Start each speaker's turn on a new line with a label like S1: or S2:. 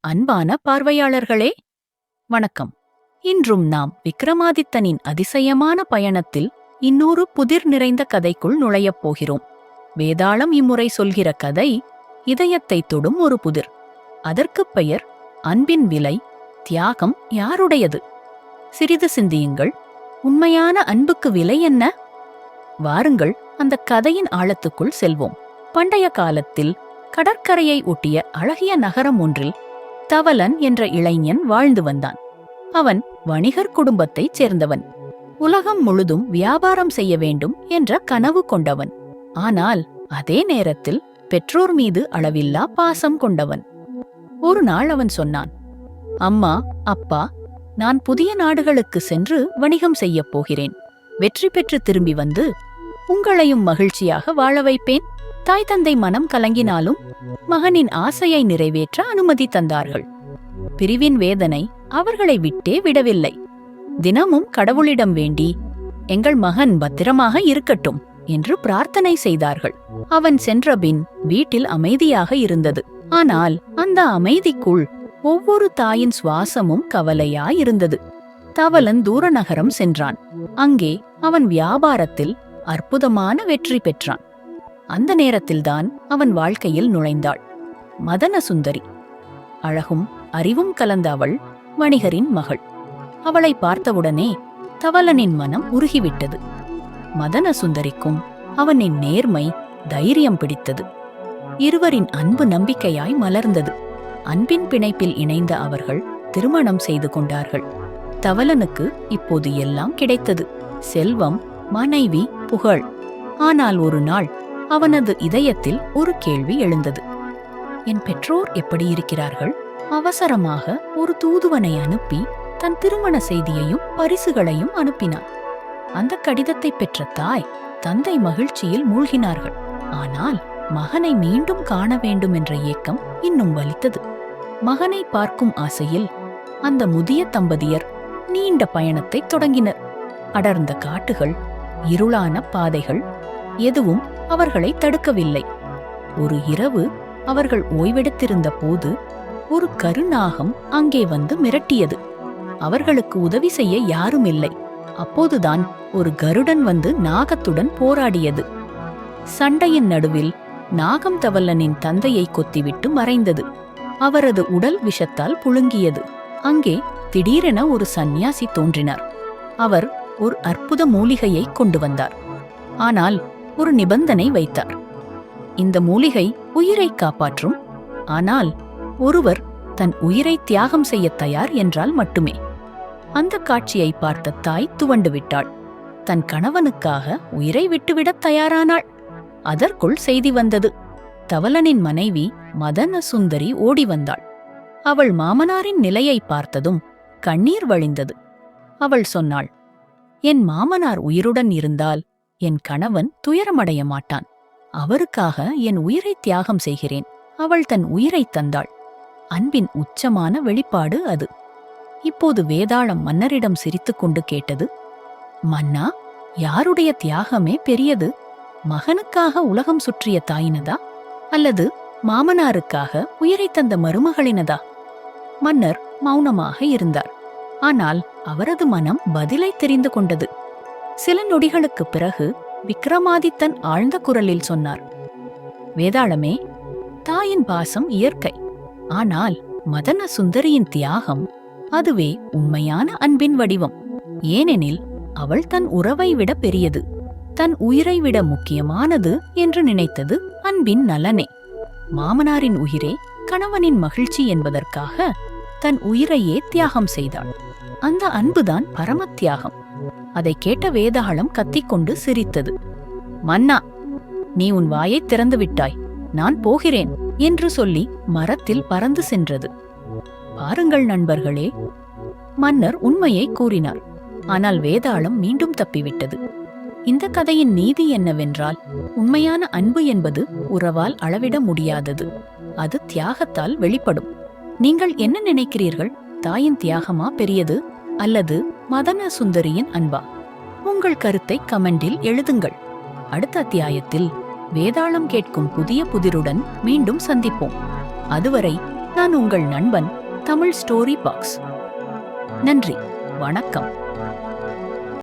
S1: அன்பான பார்வையாளர்களே வணக்கம். இன்றும் நாம் விக்ரமாதித்தனின் அதிசயமான பயணத்தில் இன்னொரு புதிர் நிறைந்த கதைக்குள் நுழையப் போகிறோம். வேதாளம் இம்முறை சொல்கிற கதை இதயத்தை தொடும் ஒரு புதிர். அதற்குப் பெயர் அன்பின் விலை தியாகம் யாருடையது? சிறிது சிந்தியுங்கள். உண்மையான அன்புக்கு விலை என்ன? வாருங்கள் அந்த கதையின் ஆழத்துக்குள் செல்வோம். பண்டைய காலத்தில் கடற்கரையை ஒட்டிய அழகிய நகரம் ஒன்றில் தவலன் என்ற இளைஞன் வாழ்ந்து வந்தான். அவன் வணிகர் குடும்பத்தைச் சேர்ந்தவன். உலகம் முழுதும் வியாபாரம் செய்ய வேண்டும் என்ற கனவு கொண்டவன். ஆனால் அதே நேரத்தில் பெற்றோர் மீது அளவில்லா பாசம் கொண்டவன். ஒரு நாள் அவன் சொன்னான் அம்மா அப்பா நான் புதிய நாடுகளுக்கு சென்று வணிகம் செய்யப் போகிறேன். வெற்றி பெற்று திரும்பி வந்து உங்களையும் மகிழ்ச்சியாக வாழ வைப்பேன். தாய் தந்தை மனம் கலங்கினாலும் மகனின் ஆசையை நிறைவேற்ற அனுமதி தந்தார்கள். பிரிவின் வேதனை அவர்களை விட்டே விடவில்லை. தினமும் கடவுளிடம் வேண்டி எங்கள் மகன் பத்திரமாக இருக்கட்டும் என்று பிரார்த்தனை செய்தார்கள். அவன் சென்றபின் வீட்டில் அமைதியாக இருந்தது. ஆனால் அந்த அமைதிக்குள் ஒவ்வொரு தாயின் சுவாசமும் கவலையாயிருந்தது. தவலன் தூர நகரம் சென்றான். அங்கே அவன் வியாபாரத்தில் அற்புதமான வெற்றி பெற்றான். அந்த நேரத்தில்தான் அவன் வாழ்க்கையில் நுழைந்தாள். மதன சுந்தரி அழகும் அறிவும் கலந்த அவள் வணிகரின் மகள். அவளை பார்த்தவுடனே தவலனின் மனம் உருகிவிட்டது. மதன சுந்தரிக்கும் அவனின் நேர்மை தைரியம் பிடித்தது. இருவரின் அன்பு நம்பிக்கையாய் மலர்ந்தது. அன்பின் பிணைப்பில் இணைந்த அவர்கள் திருமணம் செய்து கொண்டார்கள். தவலனுக்கு இப்போது எல்லாம் கிடைத்தது. செல்வம் மனைவி புகழ். ஆனால் ஒரு நாள் அவனது இதயத்தில் ஒரு கேள்வி எழுந்தது. என் பெற்றோர் எப்படி இருக்கிறார்கள்? அவசரமாக ஒரு தூதுவனை அனுப்பி தன் திருமண செய்தியையும் பரிசுகளையும் அனுப்பினான். அந்த கடிதத்தை பெற்ற தாய் தந்தை மகிழ்ச்சியில் மூழ்கினார்கள். ஆனால் மகனை மீண்டும் காண வேண்டும் என்ற ஏக்கம் இன்னும் வலித்தது. மகனை பார்க்கும் ஆசையில் அந்த முதிய தம்பதியர் நீண்ட பயணத்தை தொடங்கினர். அடர்ந்த காட்டுகள் இருளான பாதைகள் எதுவும் அவர்களை தடுக்கவில்லை. ஒரு இரவு அவர்கள் ஓய்வெடுத்திருந்த போது ஒரு கருநாகம் அங்கே வந்து மிரட்டியது. அவர்களுக்கு உதவி செய்ய யாரும் இல்லை அப்போதுதான் ஒரு கருடன் வந்து நாகத்துடன் போராடியது. சண்டையின் நடுவில் நாகம் தவல்லனின் தந்தையை கொத்திவிட்டு மறைந்தது. அவரது உடல் விஷத்தால் புழுங்கியது. அங்கே திடீரென ஒரு சந்நியாசி தோன்றினார். அவர் ஒரு அற்புத மூலிகையை கொண்டு வந்தார். ஆனால் ஒரு நிபந்தனை வைத்தார். இந்த மூலிகை உயிரை காப்பாற்றும் ஆனால் ஒருவர் தன் உயிரை தியாகம் செய்ய தயார் என்றால் மட்டுமே. அந்த காட்சியை பார்த்த தாய் துவண்டு விட்டாள். தன் கணவனுக்காக உயிரை விட்டுவிடத் தயாரானாள். அதற்குள் செய்தி வந்தது. தவலனின் மனைவி மதன சுந்தரி ஓடி வந்தாள். அவள் மாமனாரின் நிலையை பார்த்ததும் கண்ணீர் வழிந்தது. அவள் சொன்னாள் என் மாமனார் உயிருடன் இருந்தால் என் கணவன் துயரமடைய மாட்டான். அவருக்காக என் உயிரை தியாகம் செய்கிறேன். அவள் தன் உயிரை தந்தாள். அன்பின் உச்சமான வெளிப்பாடு அது. இப்போது வேதாளம் மன்னரிடம் சிரித்துக்கொண்டு கேட்டது மன்னா யாருடைய தியாகமே பெரியது? மகனுக்காக உலகம் சுற்றிய தாயினதா? அல்லது மாமனாருக்காக உயிரை தந்த மருமகளினதா? மன்னர் மௌனமாக இருந்தார். ஆனால் அவரது மனம் பதிலை தெரிந்து கொண்டது. சில நொடிகளுக்குப் பிறகு விக்ரமாதித்தன் ஆழ்ந்த குரலில் சொன்னார் வேதாளமே தாயின் பாசம் இயற்கை. ஆனால் மதன சுந்தரியின் தியாகம் அதுவே உண்மையான அன்பின் வடிவம். ஏனெனில் அவள் தன் உறவை விட பெரியது தன் உயிரை விட முக்கியமானது என்று நினைத்தது அன்பின் நலனே. மாமனாரின் உயிரே கணவனின் மகிழ்ச்சி என்பதற்காக தன் உயிரையே தியாகம் செய்தாள். அந்த அன்புதான் பரமத்தியாகம். அதை கேட்ட வேதாளம் கத்திக்கொண்டு சிரித்தது. மன்னா நீ உன் வாயைத் திறந்து விட்டாய். நான் போகிறேன் என்று சொல்லி மரத்தில் பறந்து சென்றது. பாருங்கள் நண்பர்களே மன்னர் உண்மையை கூறினார். ஆனால் வேதாளம் மீண்டும் தப்பிவிட்டது. இந்த கதையின் நீதி என்னவென்றால் உண்மையான அன்பு என்பது உறவால் அளவிட முடியாதது. அது தியாகத்தால் வெளிப்படும். நீங்கள் என்ன நினைக்கிறீர்கள்? தாயின் தியாகமா? பெரியது? அல்லது மதன சுந்தரியின் அன்பா? உங்கள் கருத்தை கமெண்டில் எழுதுங்கள். அடுத்த அத்தியாயத்தில் வேதாளம் கேட்கும் புதிய புதிருடன் மீண்டும் சந்திப்போம். அதுவரை நான் உங்கள் நண்பன் தமிழ் ஸ்டோரி பாக்ஸ். நன்றி. வணக்கம்.